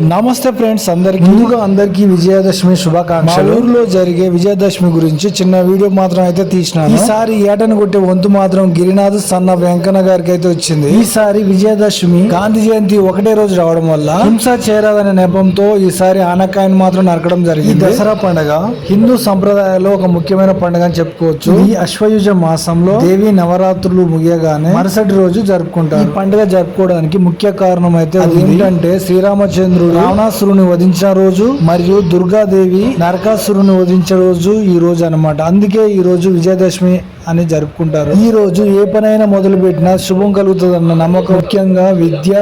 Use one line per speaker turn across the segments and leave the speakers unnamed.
నమస్తే ఫ్రెండ్స్ అందరికి. ముందుగా అందరికి విజయదశమి శుభాకాంక్షలు. ఊర్లో జరిగే విజయదశమి గురించి చిన్న వీడియో మాత్రం అయితే తీసినాను. ఈసారి ఏటను కొట్టే వంతు మాత్రం గిరినాథ్ సన్న వెంకన్న గారికి అయితే వచ్చింది. ఈసారి విజయదశమి గాంధీ జయంతి ఒకటే రోజు రావడం వల్ల హింస చేరాదనే నెపంతో ఈసారి ఆనకాయను మాత్రం నరకడం జరిగింది. దసరా పండుగ హిందూ సంప్రదాయాల్లో ఒక ముఖ్యమైన పండుగ అని చెప్పుకోవచ్చు. ఈ అశ్వయుజ మాసంలో దేవి నవరాత్రులు ముగియగానే మరుసటి రోజు జరుపుకుంటారు. ఈ పండుగ జరుపుకోవడానికి ముఖ్య కారణం అయితే ఏంటంటే శ్రీరామచంద్రుడు రావణాసురుని వధించిన రోజు మరియు దుర్గాదేవి నరకాసురుని వధించిన రోజు ఈ రోజు అన్నమాట. అందుకే ఈ రోజు విజయదశమి అని జరుపుకుంటారు. ఈ రోజు ఏ పనైనా మొదలు పెట్టినా శుభం కలుగుతుందన్న నమ్మకం. ముఖ్యంగా విద్య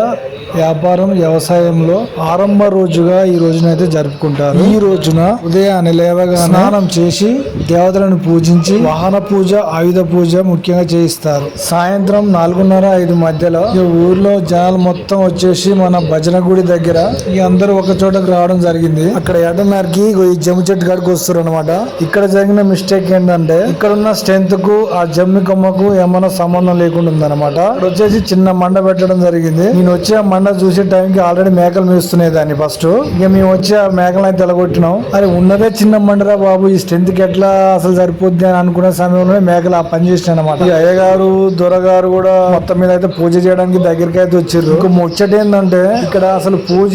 వ్యాపారం వ్యవసాయంలో ఆరంభ రోజుగా ఈ రోజునైతే జరుపుకుంటారు. ఈ రోజున ఉదయాన్నే లేవగా స్నానం చేసి దేవతలను పూజించి వాహన పూజ ఆయుధ పూజ ముఖ్యంగా చేయిస్తారు. సాయంత్రం నాలుగున్నర ఐదు మధ్యలో ఈ ఊర్లో జనాలు మొత్తం వచ్చేసి మన భజన గుడి దగ్గర ఈ అందరూ ఒక చోటకు రావడం జరిగింది. అక్కడ ఎడనార్కి ఈ జమ్ము చెట్టు కాడికి వస్తారు అనమాట ఇక్కడ జరిగిన మిస్టేక్ ఏంటంటే ఇక్కడ ఉన్న స్ట్రెంత్కు ఆ జమ్మి కొమ్మకు ఏమైనా సంబంధం లేకుండా ఉందన్నమాట. ఇక్కడ వచ్చేసి చిన్న మండ పెట్టడం జరిగింది. నేను వచ్చే ఆ మండ చూసే టైంకి ఆల్రెడీ మేకలు మేస్తున్నాయి దాన్ని ఫస్ట్ ఇక మేము వచ్చి ఆ మేకలు అయితే తెలగొట్టినాం. అరే ఉన్నదే చిన్న మండరా బాబు ఈ స్ట్రెంత్కి ఎట్లా అసలు సరిపోద్ది అని అనుకునే సమయంలో మేకలు ఆ పని చేసినాయి అనమాట ఈ అయ్యగారు దొరగారు కూడా మొత్తం మీద అయితే పూజ చేయడానికి దగ్గరికి అయితే వచ్చారు ఇంకో ముచ్చట ఏంటంటే ఇక్కడ అసలు పూజ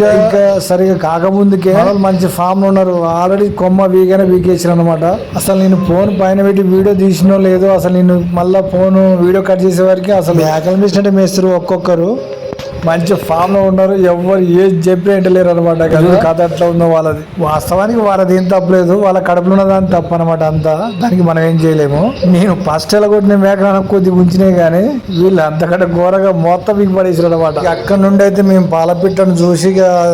సరిగా కాకముందుకే మంచి ఫామ్లో ఉన్నారు. ఆల్రెడీ కొమ్మ వీగానే వీకేసారు అనమాట అసలు నేను ఫోన్ పైన పెట్టి వీడియో తీసినో లేదో అసలు నేను మళ్ళా ఫోన్ వీడియో కట్ చేసే వరకు అసలు మేకలు మేసినట్టే మేస్తారు ఒక్కొక్కరు మంచి ఫామ్లో ఉన్నారు. ఎవరు ఏది చెప్పి లేరు అనమాట కథ ఎట్లా ఉందో వాళ్ళది. వాస్తవానికి వాళ్ళది ఏం తప్పలేదు వాళ్ళ కడుపులో ఉన్న దాని తప్పు అనమాట అంతా. దానికి మనం ఏం చేయలేము. నేను ఫస్ట్ కొట్టిన మేకలను కొద్ది ఉంచినాయి కానీ వీళ్ళు అంతకంటే ఘోరగా మొత్తం మీకు పడేసారు అనమాట అక్కడ నుండి అయితే మేము పాలపిట్టను చూసి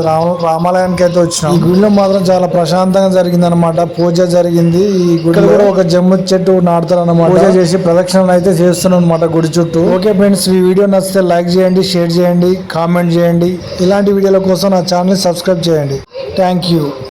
రామ రామాలయానికి అయితే వచ్చినాం. ఈ గుడిలో మాత్రం చాలా ప్రశాంతంగా జరిగింది అనమాట పూజ జరిగింది. ఈ గుడి కూడా ఒక జమ్ము చెట్టు నాటుతారు అనమాట పూజ చేసి ప్రదక్షిణలు అయితే చేస్తున్నాం అనమాట గుడి చుట్టూ. ఓకే ఫ్రెండ్స్ ఈ వీడియో నచ్చితే లైక్ చేయండి షేర్ చేయండి. కామెంట్ చేయండి. ఇలాంటి వీడియోల కోసం నా ఛానల్ని సబ్స్క్రైబ్ చేయండి. Thank you